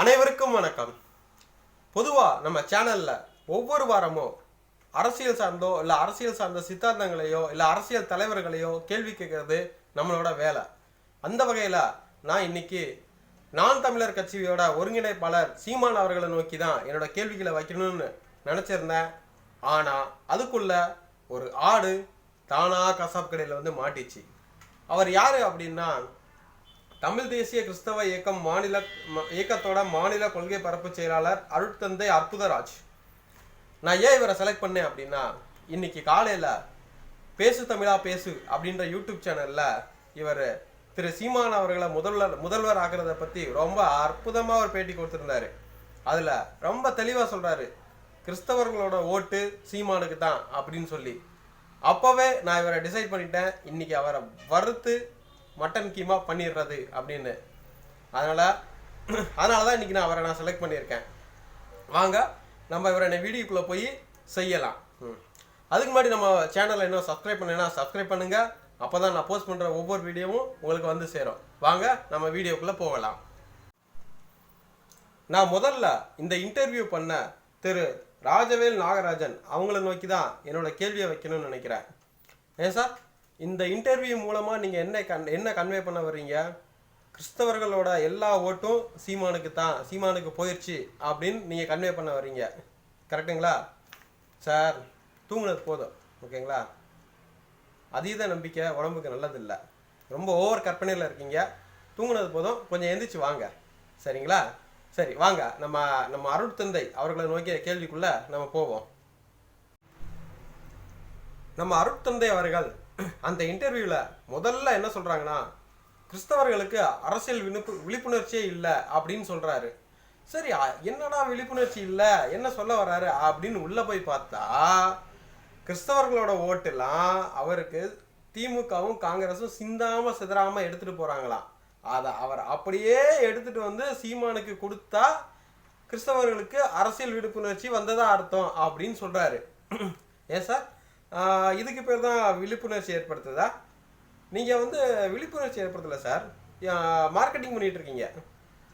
அனைவருக்கும் வணக்கம். பொதுவாக நம்ம சேனலில் ஒவ்வொரு வாரமும் அரசியல் சார்ந்தோ இல்லை அரசியல் சார்ந்த சித்தாந்தங்களையோ இல்லை அரசியல் தலைவர்களையோ கேள்வி கேட்கறது நம்மளோட வேலை. அந்த வகையில் நான் இன்னைக்கு நான் தமிழர் கட்சியோட ஒருங்கிணைப்பாளர் சீமான் அவர்களை நோக்கி தான் என்னோட கேள்விகளை வைக்கணும்னு நினச்சிருந்தேன். ஆனால் அதுக்குள்ள ஒரு ஆடு தானாக கசாப் கடையில் வந்து மாட்டிச்சு. அவர் யார் அப்படின்னா தமிழ் தேசிய கிறிஸ்தவ இயக்கம் மாநில ம- இயக்கத்தோட மாநில கொள்கை பரப்பு செயலாளர் அருட்தந்தை அற்புதராஜ். நான் ஏன் இவரை செலக்ட் பண்ணேன் அப்படின்னா இன்னைக்கு காலையில் பேசு தமிழா பேசு அப்படின்ற யூடியூப் சேனலில் இவர் திரு சீமான் அவர்களை முதல்வர் முதல்வர் ஆகிறத பற்றி ரொம்ப அற்புதமாக ஒரு பேட்டி கொடுத்துருந்தாரு. அதில் ரொம்ப தெளிவாக சொல்கிறாரு கிறிஸ்தவர்களோட ஓட்டு சீமானுக்கு தான் அப்படின்னு சொல்லி. அப்போவே நான் இவரை டிசைட் பண்ணிட்டேன். இன்னைக்கு அவரை வறுத்து மட்டன் கீமா பண்ணிடுறது அப்படின்னு. அதனால் அதனால தான் இன்னைக்கு நான் அவரை நான் செலக்ட் பண்ணியிருக்கேன். வாங்க நம்ம இவரை வீடியோக்குள்ளே போய் செய்யலாம். ம். அதுக்கு முன்னாடி நம்ம சேனலை இன்னும் சப்ஸ்கிரைப் பண்ணலைன்னா சப்ஸ்கிரைப் பண்ணுங்கள் அப்போ தான் நான் போஸ்ட் பண்ணுற ஒவ்வொரு வீடியோவும் உங்களுக்கு வந்து சேரும். வாங்க நம்ம வீடியோக்குள்ளே போகலாம். நான் முதல்ல இந்த இன்டர்வியூ பண்ண திரு ராஜவேல் நாகராஜன் அவங்கள நோக்கி தான் என்னோட கேள்வியை வைக்கணும்னு நினைக்கிறேன். ஏன் சார்? இந்த இன்டர்வியூ மூலமாக நீங்கள் என்ன கன் என்ன கன்வே பண்ண வர்றீங்க? கிறிஸ்தவர்களோட எல்லா ஓட்டும் சீமானுக்கு தான் சீமானுக்கு போயிடுச்சு அப்படின்னு நீங்கள் கன்வே பண்ண வர்றீங்க. கரெக்டுங்களா சார் தூங்குனது போதும். ஓகேங்களா அதீத நம்பிக்கை உடம்புக்கு நல்லதில்லை. ரொம்ப ஓவர் கற்பனையில் இருக்கீங்க. தூங்குனது போதும். கொஞ்சம் எந்திரிச்சு வாங்க. சரிங்களா? சரி வாங்க. நம்ம நம்ம அருட்தந்தை அவர்களை நோக்கிய கேள்விக்குள்ளே நம்ம போவோம். நம்ம அருட்தந்தை அவர்கள் அந்த இன்டர்வியூவில் முதல்ல என்ன சொல்கிறாங்கன்னா கிறிஸ்தவர்களுக்கு அரசியல் விழிப்பு விழிப்புணர்ச்சியே இல்லை அப்படின்னு சொல்கிறாரு சரி என்னடா விழிப்புணர்ச்சி இல்லை? என்ன சொல்ல வர்றாரு? அப்படின்னு உள்ளே போய் பார்த்தா கிறிஸ்தவர்களோட ஓட்டெல்லாம் அவருக்கு திமுகவும் காங்கிரஸும் சிந்தாமல் சிதறாமல் எடுத்துகிட்டு போகிறாங்களாம் அதை அவர் அப்படியே எடுத்துட்டு வந்து சீமானுக்கு கொடுத்தா கிறிஸ்தவர்களுக்கு அரசியல் விழிப்புணர்ச்சி வந்ததா அர்த்தம் அப்படின்னு சொல்கிறாரு ஏன் சார்? இதுக்கு பேர் தான் விழிப்புணர்ச்சி ஏற்படுத்துதா? நீங்கள் வந்து விழிப்புணர்ச்சி ஏற்படுத்தலை சார். மார்க்கெட்டிங் பண்ணிகிட்டு இருக்கீங்க.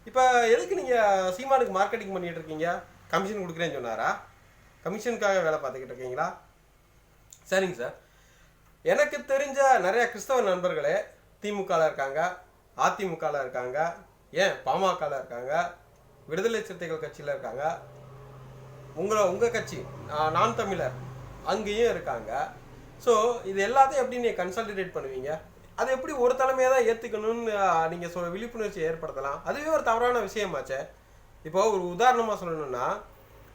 இப்போ எதுக்கு நீங்கள் சீமானுக்கு மார்க்கெட்டிங் பண்ணிகிட்டு இருக்கீங்க? கமிஷன் கொடுக்குறேன்னு சொன்னாரா? கமிஷனுக்காக வேலை பார்த்துக்கிட்டு இருக்கீங்களா? சரிங்க சார். எனக்கு தெரிஞ்ச நிறைய கிறிஸ்தவ நண்பர்களே திமுகவில் இருக்காங்க அதிமுகவில் இருக்காங்க ஏன் பாமகவில் இருக்காங்க விடுதலை சிறுத்தைகள் கட்சியில் இருக்காங்க. உங்களை உங்கள் கட்சி நான் தமிழர். அங்கேயும் இருக்காங்க. ஸோ இது எல்லாத்தையும் எப்படி நீங்கள் கன்சல்டேட் பண்ணுவீங்க? அது எப்படி ஒரு தலைமையை தான் ஏற்றுக்கணும்னு நீங்கள் சொல் விழிப்புணர்ச்சி ஏற்படுத்தலாம். அதுவே ஒரு தவறான விஷயமாச்சே. இப்போ ஒரு உதாரணமாக சொல்லணும்னா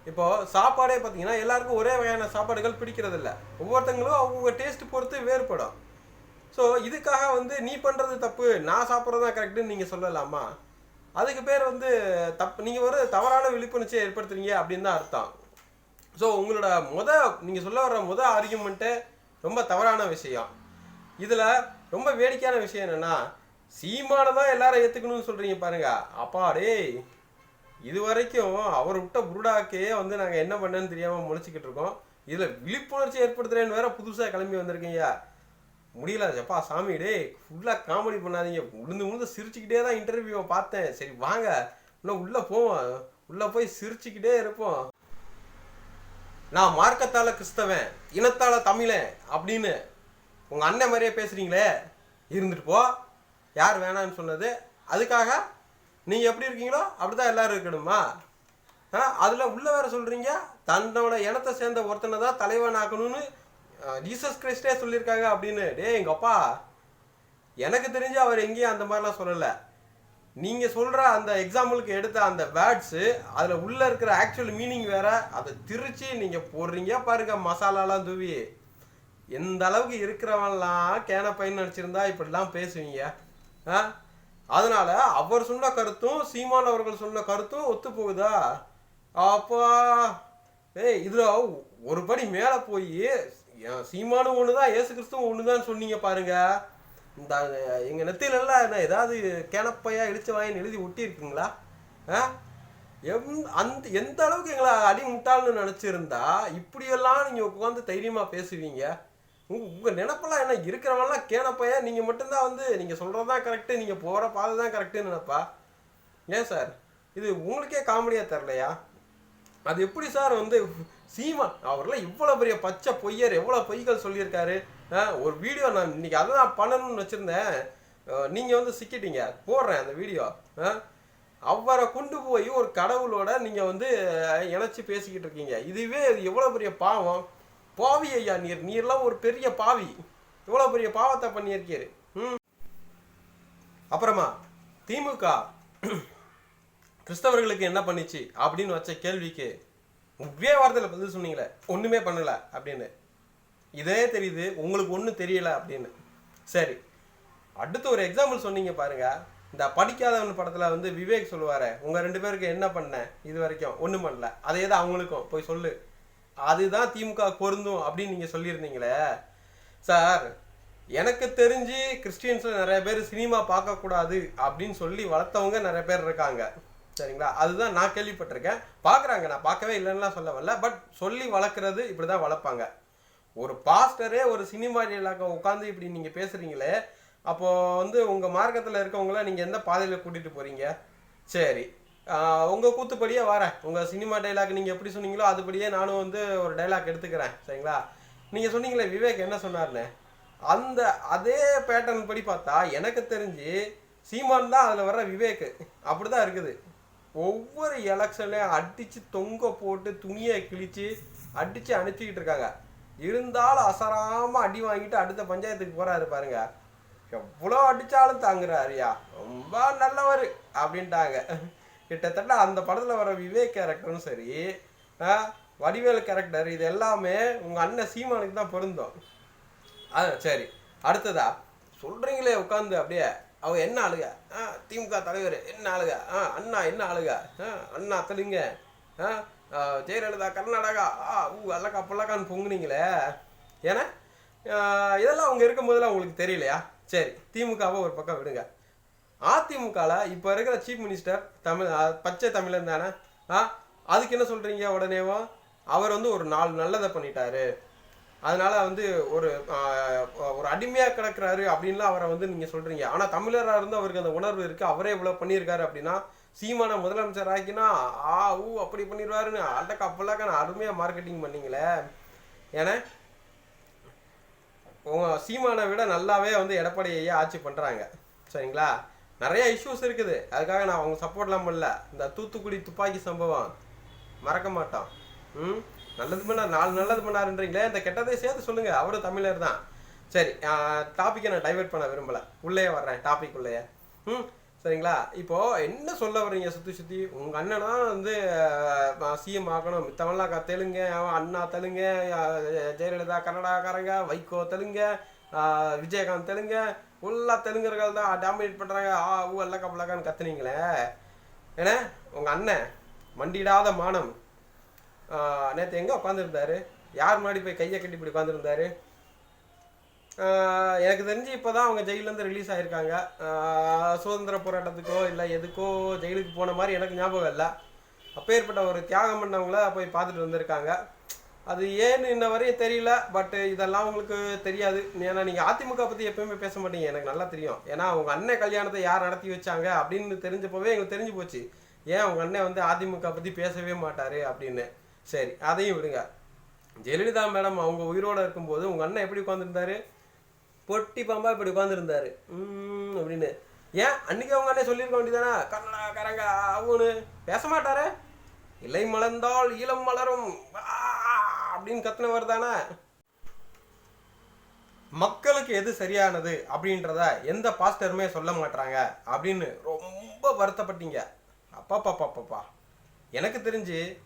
இப்போ சாப்பாடே பார்த்தீங்கன்னா எல்லாருக்கும் ஒரே வகையான சாப்பாடுகள் பிடிக்கிறது இல்ல ஒவ்வொருத்தங்களும் அவங்க டேஸ்ட் பொறுத்து வேறுபடும். ஸோ இதுக்காக வந்து நீ பண்ணுறது தப்பு நான் சாப்பிட்றது தான் கரெக்டுன்னு நீங்கள் சொல்லலாமா? அதுக்கு பேர் வந்து தப்பு நீங்கள் ஒரு தவறான விழிப்புணர்ச்சியை ஏற்படுத்துறீங்க அப்படின்னு தான் அர்த்தம். ஸோ உங்களோட முத நீங்கள் சொல்ல வர்ற முத ஆர்கியூமெண்ட்டு ரொம்ப தவறான விஷயம். இதில் ரொம்ப வேடிக்கையான விஷயம் என்னென்னா சீமானை தான் எல்லாரும் ஏற்றுக்கணும்னு சொல்கிறீங்க பாருங்க. அப்பா டேய் இது வரைக்கும் அவர் விட்ட புருடாக்கே வந்து நாங்கள் என்ன பண்ணேன்னு தெரியாமல் முளைச்சிக்கிட்டு இருக்கோம். இதில் விழிப்புணர்ச்சி ஏற்படுத்துறேன்னு வேற புதுசாக கிளம்பி வந்திருக்கீங்க. முடியல ஜப்பா சாமி டேய் ஃபுல்லாக காமெடி பண்ணாதீங்க. உளுந்து உளுந்து சிரிச்சுக்கிட்டே தான் இன்டர்வியூவை பார்த்தேன். சரி வாங்க. இன்னும் உள்ளே போவோம். உள்ளே போய் சிரிச்சுக்கிட்டே இருப்போம். நான் மார்க்கத்தால் கிறிஸ்தவன் இனத்தால் தமிழன் அப்படின்னு உங்கள் அண்ணன் மாதிரியே பேசுகிறீங்களே இருந்துட்டு போ. யார் வேணாம்னு சொன்னது. அதுக்காக நீங்கள் எப்படி இருக்கீங்களோ அப்படி தான் எல்லாரும் இருக்கணுமா? ஆ அதில் உள்ள வேற சொல்கிறீங்க தன்னோட இனத்தை சேர்ந்த ஒருத்தனை தான் தலைவன் ஆக்கணும்னு ஜீசஸ் கிறிஸ்டே சொல்லியிருக்காங்க அப்படின்னு. டேய் எங்கள் அப்பா எனக்கு தெரிஞ்சு அவர் எங்கேயும் அந்த மாதிரிலாம் சொல்லலை. நீங்க சொல்ற அந்த எக்ஸாம்பிளுக்கு எடுத்த அந்த வேர்ட்ஸு அதுல உள்ள இருக்கிற ஆக்சுவல் மீனிங் வேற அதை திருச்சி நீங்க போடுறீங்க. பாருங்க மசாலாலாம் தூவி. எந்த அளவுக்கு இருக்கிறவன்லாம் கேன பையன் நினச்சிருந்தா இப்படிலாம் பேசுவீங்க. ஆ? அதனால அவர் சொன்ன கருத்தும் சீமான் அவர்கள் சொன்ன கருத்தும் ஒத்து போகுதா அப்பா! ஏய் இதில் ஒரு படி மேலே போய் சீமானும் ஒன்று தான் ஏசு கிறிஸ்துவும் ஒன்று தான் சொன்னீங்க பாருங்க. இந்த எங்கள் நெத்திலெல்லாம் என்ன ஏதாவது கேனப்பையா இடிச்ச வாயின்னு எழுதி ஒட்டியிருக்குங்களா? ஆ? எம் அந்த எந்த அளவுக்கு எங்களை அடி முட்டாள்னு நினச்சிருந்தா இப்படியெல்லாம் நீங்கள் உட்காந்து தைரியமாக பேசுவீங்க? உங்கள் உங்கள் நினப்பெல்லாம் என்ன இருக்கிறவன்லாம் கேனப்பையா நீங்கள் மட்டும்தான் வந்து நீங்கள் சொல்கிறது தான் கரெக்டு நீங்கள் போகிற பாதை தான் கரெக்டுன்னு நினைப்பா? ஏன் சார்? இது உங்களுக்கே காமெடியாக தெரிலையா? அது எப்படி சார் வந்து சீமான் அவர்லாம் இவ்வளோ பெரிய பச்சை பொய்யர் எவ்வளோ பொய்கள் சொல்லியிருக்காரு? ஒரு வீடியோ நான் இன்னைக்கு அதை நான் பண்ணணும்னு வச்சுருந்தேன். நீங்கள் வந்து சிக்கிட்டீங்க. போடுறேன் அந்த வீடியோ. ஆ? அவரை கொண்டு போய் ஒரு கடவுளோட நீங்கள் வந்து இணைச்சி பேசிக்கிட்டு இருக்கீங்க. இதுவே எவ்வளோ பெரிய பாவம். பாவி ஐயா நீர். நீர்லாம் ஒரு பெரிய பாவி. இவ்வளோ பெரிய பாவத்தை பண்ணியிருக்கீரு. ம். அப்புறமா திமுக கிறிஸ்தவர்களுக்கு என்ன பண்ணிச்சு? அப்படின்னு வச்ச கேள்விக்கு ஒரே வார்த்தையில் பதில் சொன்னீங்களே. ஒன்றுமே பண்ணலை அப்படின்னு. இதே தெரியுது உங்களுக்கு ஒன்றும் தெரியல அப்படின்னு. சரி அடுத்து ஒரு எக்ஸாம்பிள் சொன்னீங்க பாருங்க. இந்த படிக்காதவன் படத்தில் வந்து விவேக் சொல்லுவார் உங்கள் ரெண்டு பேருக்கு என்ன பண்ண? இது வரைக்கும் ஒன்றும் பண்ணல. அதே தான் அவங்களுக்கும். போய் சொல்லு. அதுதான் திமுக பொருந்தும் அப்படின்னு நீங்கள் சொல்லியிருந்தீங்களே. சார் எனக்கு தெரிஞ்சு கிறிஸ்டியன்ஸில் நிறைய பேர் சினிமா பார்க்கக்கூடாது அப்படின்னு சொல்லி வளர்த்தவங்க நிறைய பேர் இருக்காங்க. சரிங்களா? அதுதான் நான் கேள்விப்பட்டிருக்கேன். பார்க்குறாங்க. நான் பார்க்கவே இல்லைன்னா சொல்ல வரல. பட் சொல்லி வளர்க்குறது இப்படி தான் வளர்ப்பாங்க. ஒரு பாஸ்டரே ஒரு சினிமா டீலாக உட்காந்து இப்படி நீங்கள் பேசுகிறீங்களே அப்போ வந்து உங்கள் மார்க்கத்தில் இருக்கவங்கள நீங்கள் எந்த பாதையில் கூட்டிகிட்டு போகிறீங்க சரி. உங்கள் கூத்துப்படியே வரேன். உங்கள் சினிமா டைலாக் நீங்கள் எப்படி சொன்னீங்களோ அதுபடியே நானும் வந்து ஒரு டைலாக் எடுத்துக்கிறேன். சரிங்களா? நீங்கள் சொன்னீங்களே விவேக் என்ன சொன்னார்னு. அந்த அதே பேட்டர்ன் படி பார்த்தா எனக்கு தெரிஞ்சு சீமான் தான் அதில் வர்ற விவேக். அப்படி தான் இருக்குது. ஒவ்வொரு எலெக்ஷன்லையும் அடித்து தொங்க போட்டு துணியை கிழிச்சு அடித்து அனுப்பிச்சிக்கிட்டு இருக்காங்க. இருந்தாலும் அசராமல் அடி வாங்கிட்டு அடுத்த பஞ்சாயத்துக்கு போகிறாரு பாருங்க. எவ்வளோ அடித்தாலும் தாங்குறாருயா ரொம்ப நல்லவர் அப்படின்ட்டாங்க. கிட்டத்தட்ட அந்த படத்தில் வர விவேக் கேரக்டரும் சரி ஆ, வடிவேல் கேரக்டர் இது எல்லாமே உங்கள் அண்ணன் சீமானுக்கு தான் பொருந்தும். ஆ சரி அடுத்ததா? சொல்கிறீங்களே உட்காந்து அப்படியே. அவ என்ன ஆளுக ஆ திமுக தலைவர் என்ன ஆளுக ஆ அண்ணா என்ன ஆளுக ஆ அண்ணா தெலுங்க. ஆ, ஜெயலலிதா கர்நாடகா. ஆ ஊ அல்லக்கா புல்லக்கான்னு பொங்குனீங்களே. ஏன்னா இதெல்லாம் அவங்க இருக்கும்போதெல்லாம் உங்களுக்கு தெரியலையா? சரி திமுகவை ஒரு பக்கம் விடுங்க. அதிமுகவில் இப்போ இருக்கிற சீஃப் மினிஸ்டர் தமிழ் பச்சை தமிழன் தானே? ஆ அதுக்கு என்ன சொல்கிறீங்க உடனேவும் அவர் வந்து ஒரு நாலு நல்லதை பண்ணிட்டாரு. அதனால வந்து ஒரு ஒரு அடிமையாக கிடக்குறாரு அப்படின்லாம் அவரை வந்து நீங்கள் சொல்கிறீங்க ஆனால் தமிழராக இருந்து அவருக்கு அந்த உணர்வு இருக்குது அவரே இவ்வளோ பண்ணியிருக்காரு அப்படின்னா சீமான முதலமைச்சர் ஆக்கினா ஆ ஊ அப்படி பண்ணிடுவாருன்னு. அட்டக்கா அப்பல்லாக்க அருமையாக மார்க்கெட்டிங் பண்ணீங்களே. ஏன்னா உங்கள் சீமானை விட நல்லாவே வந்து எடப்பாடி ஐயா ஆட்சி பண்ணுறாங்க சரிங்களா? நிறையா இஷ்யூஸ் இருக்குது. அதுக்காக நான் அவங்க சப்போர்ட்லாம் பண்ணல. இந்த தூத்துக்குடி துப்பாக்கி சம்பவம் மறக்க மாட்டோம். ம்? நல்லது பண்ணார் நாலு நல்லது பண்ணாருன்றீங்களே? இந்த கெட்டதை சேர்த்து சொல்லுங்கள் அவரும் தமிழர் தான். சரி டாப்பிக்கை நான் டைவர்ட் பண்ண விரும்பலை. உள்ளே வர்றேன் டாபிக் உள்ளேயே. ம்? சரிங்களா? இப்போ என்ன சொல்ல வர்றீங்க சுத்தி சுத்தி? உங்க அண்ணனா வந்து சிஎம் ஆக்கணும். மித்தவன்லாம் தெலுங்கு அவன் அண்ணா தெலுங்கு ஜெயலலிதா கன்னடாக்காரங்க வைகோ தெலுங்கு விஜயகாந்த் தெலுங்கு ஃபுல்லா தெலுங்கர்கள் தான் டாமினேட் பண்றாங்க. ஆ ஊ அல்லக்கா புல்லக்கான்னு கத்துனீங்களே? ஏன்னா உங்க அண்ணன் மண்டிடாத மானம். நேற்று எங்கே உட்காந்துருந்தாரு யார் முன்னாடி போய் கையை கட்டி இப்படி உட்காந்துருந்தாரு எனக்கு தெரிஞ்சு இப்போ தான் அவங்க ஜெயிலேருந்து ரிலீஸ் ஆகிருக்காங்க சுதந்திர போராட்டத்துக்கோ இல்லை எதுக்கோ ஜெயிலுக்கு போன மாதிரி எனக்கு ஞாபகம் இல்லை. அப்பேற்பட்ட ஒரு தியாகம் பண்ணவங்கள போய் பார்த்துட்டு வந்திருக்காங்க. அது ஏன்னு இன்ன வரையும் தெரியல பட் இதெல்லாம் உங்களுக்கு தெரியாது. ஏன்னா நீங்கள் அதிமுக பற்றி எப்பயுமே பேச மாட்டீங்க. எனக்கு நல்லா தெரியும். ஏன்னா அவங்க அண்ணன் கல்யாணத்தை யார் நடத்தி வச்சாங்க அப்படின்னு தெரிஞ்சப்பவே எங்களுக்கு தெரிஞ்சு போச்சு. ஏன் அவங்க அண்ணன் வந்து அதிமுக பற்றி பேசவே மாட்டார் அப்படின்னு. சரி அதையும் விடுங்க. ஜெயலலிதா மேடம் அவங்க உயிரோடு இருக்கும்போது உங்கள் அண்ணன் எப்படி உட்காந்துருந்தாரு பொட்டி பாம்பா இப்படி உட்காந்துருந்தாரு அப்படின்னு. ஏன்? அன்னைக்கு அவங்க அண்ணே சொல்லியிருக்க வேண்டியதானே கரங்க அவனு பேச மாட்டாரே? இலை மலர்ந்தால் ஈழம் மலரும். ஆ, அப்படின்னு கத்துனவர் தானே? மக்களுக்கு எது சரியானது அப்படின்றத எந்த பாஸ்டருமே சொல்ல மாட்டாங்க அப்படின்னு ரொம்ப வருத்தப்பட்டீங்க. அப்பாப்பாப்பாப்பாப்பா. எனக்கு தெரிஞ்சு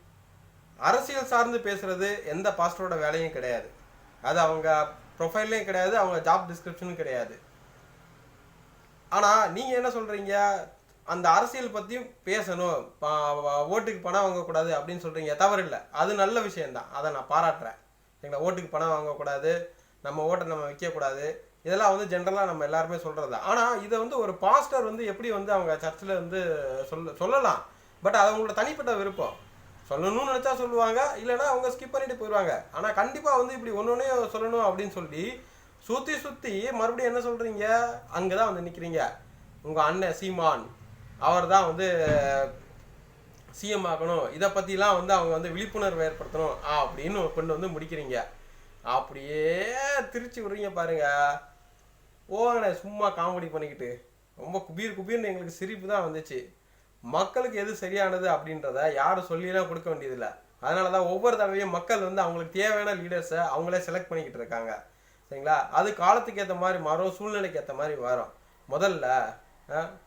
அரசியல் சார்ந்து பேசுறது எந்த பாஸ்டரோட வேலையும் கிடையாது. அது அவங்க ப்ரொஃபைல்லையும் கிடையாது அவங்க ஜாப் டிஸ்கிரிப்ஷனும் கிடையாது. ஆனால் நீங்கள் என்ன சொல்கிறீங்க அந்த அரசியல் பற்றியும் பேசணும். ஓட்டுக்கு பணம் வாங்கக்கூடாது அப்படின்னு சொல்கிறீங்க தவறு இல்லை அது நல்ல விஷயந்தான் அதை நான் பாராட்டுறேன். எங்களை ஓட்டுக்கு பணம் வாங்கக்கூடாது. நம்ம ஓட்டை நம்ம விற்கக்கூடாது. இதெல்லாம் வந்து ஜென்ரலாக நம்ம எல்லாருமே சொல்கிறது ஆனால் இதை வந்து ஒரு பாஸ்டர் வந்து எப்படி வந்து அவங்க சர்ச்சில் வந்து சொல்ல சொல்லலாம்? பட் அது அவங்களோட தனிப்பட்ட விருப்பம். சொல்லணும்னு நினச்சா சொல்லுவாங்க இல்லைன்னா அவங்க ஸ்கிப் பண்ணிட்டு போயிடுவாங்க. ஆனால் கண்டிப்பாக வந்து இப்படி ஒன்று ஒன்றே சொல்லணும் அப்படின்னு சொல்லி சுற்றி சுற்றி மறுபடியும் என்ன சொல்கிறீங்க அங்கே தான் வந்து நிற்கிறீங்க உங்கள் அண்ணன் சீமான் அவர் தான் வந்து சிஎம் ஆகணும். இதை பற்றிலாம் வந்து அவங்க வந்து விழிப்புணர்வு ஏற்படுத்தணும் அப்படின்னு கொண்டு வந்து முடிக்கிறீங்க. அப்படியே திருச்சி விடுறீங்க பாருங்க. ஓ சும்மா காமெடி பண்ணிக்கிட்டு. ரொம்ப குபீர் குபீர்னு எங்களுக்கு சிரிப்பு தான் வந்துச்சு. மக்களுக்கு எது சரியானது அப்படின்றத யாரும் சொல்லிலாம் கொடுக்க வேண்டியதில்லை. அதனால தான் ஒவ்வொரு தடவையும் மக்கள் வந்து அவங்களுக்கு தேவையான லீடர்ஸை அவங்களே செலக்ட் பண்ணிக்கிட்டு இருக்காங்க. சரிங்களா? அது காலத்துக்கு ஏற்ற மாதிரி மாறும் சூழ்நிலைக்கு ஏற்ற மாதிரி வரும் முதல்ல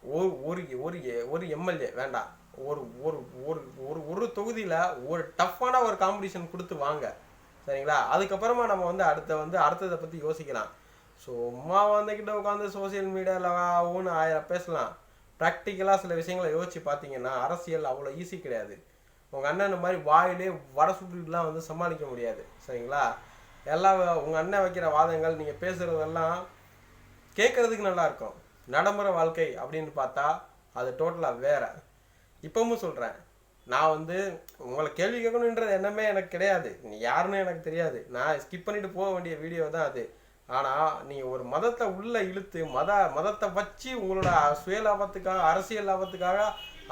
ஒரு ஒரு ஒரு எ- ஒரு எம்எல்ஏ வேண்டாம். ஒரு ஒரு ஒரு ஒரு ஒரு தொகுதியில் ஒரு டஃப்பான ஒரு காம்படிஷன் கொடுத்து வாங்க. சரிங்களா? அதுக்கப்புறமா நம்ம வந்து அடுத்த வந்து அடுத்ததை பற்றி யோசிக்கலாம். சும்மா வந்துக்கிட்ட உட்காந்து சோஷியல் மீடியாவில் ஊன்னு ஆயிரம் பேசலாம். ப்ராக்டிக்கலாக சில விஷயங்களை யோசிச்சு பார்த்தீங்கன்னா அரசியல் அவ்வளோ ஈஸி கிடையாது. உங்கள் அண்ணன் இந்த மாதிரி வாயிலே வடை சுட்டுலாம் வந்து சமாளிக்க முடியாது. சரிங்களா? எல்லாம் உங்கள் அண்ணன் வைக்கிற வாதங்கள் நீங்கள் பேசுகிறதெல்லாம் கேட்குறதுக்கு நல்லா இருக்கும். நடைமுறை வாழ்க்கை அப்படின்னு பார்த்தா அது டோட்டலாக வேற. இப்பவும் சொல்கிறேன் நான் வந்து உங்களை கேள்வி கேட்கணுன்றது எண்ணமே எனக்கு கிடையாது. நீ யாருன்னு எனக்கு தெரியாது. நான் ஸ்கிப் பண்ணிட்டு போக வேண்டிய வீடியோ தான் அது. ஆனால் நீங்கள் ஒரு மதத்தை உள்ளே இழுத்து மத மதத்தை வச்சு உங்களோட சுய லாபத்துக்காக அரசியல் லாபத்துக்காக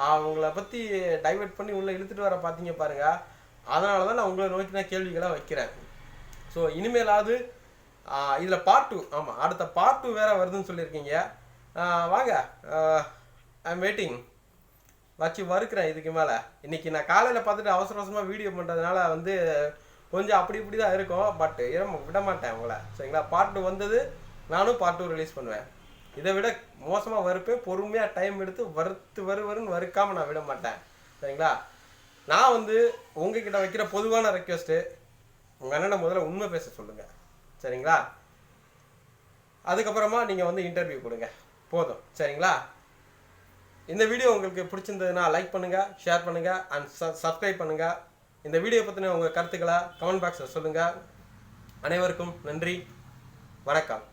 அவங்கள பற்றி டைவர்ட் பண்ணி உள்ளே இழுத்துட்டு வர பார்த்தீங்க பாருங்கள் அதனால தான் நான் உங்களை நோக்கி நான் கேள்விகளாக வைக்கிறேன். ஸோ இனிமேலாவது இதில் பார்ட் டூ ஆமாம் அடுத்த பார்ட் டூ வேறு வருதுன்னு சொல்லியிருக்கீங்க. வாங்க ஐம் வெயிட்டிங் வச்சு வறுக்கிறேன் இதுக்கு மேலே. இன்னைக்கு நான் காலையில் பார்த்துட்டு அவசர அவசரமாக வீடியோ பண்ணுறதுனால வந்து கொஞ்சம் அப்படி இப்படி தான் இருக்கும் பட் விட மாட்டேன் உங்களை சரிங்களா? பார்ட் டூ வந்தது நானும் பார்ட் டூ ரிலீஸ் பண்ணுவேன். இதை விட மோசமாக வறுப்பேன் பொறுமையாக டைம் எடுத்து வறுத்து வருவருன்னு வறுக்காமல் நான் விட மாட்டேன் சரிங்களா? நான் வந்து உங்ககிட்ட வைக்கிற பொதுவான ரெக்வெஸ்ட்டு உங்கள் அண்ணனை முதல்ல உண்மை பேச சொல்லுங்கள் சரிங்களா? அதுக்கப்புறமா நீங்கள் வந்து இன்டர்வியூ கொடுங்க. போதும். சரிங்களா? இந்த வீடியோ உங்களுக்கு பிடிச்சிருந்ததுன்னா லைக் பண்ணுங்கள் ஷேர் பண்ணுங்கள் அண்ட் சப்ஸ்கிரைப் பண்ணுங்கள் இந்த வீடியோ பற்றின உங்கள் கருத்துக்களை கமெண்ட் பாக்ஸில் சொல்லுங்கள் அனைவருக்கும் நன்றி. வணக்கம்.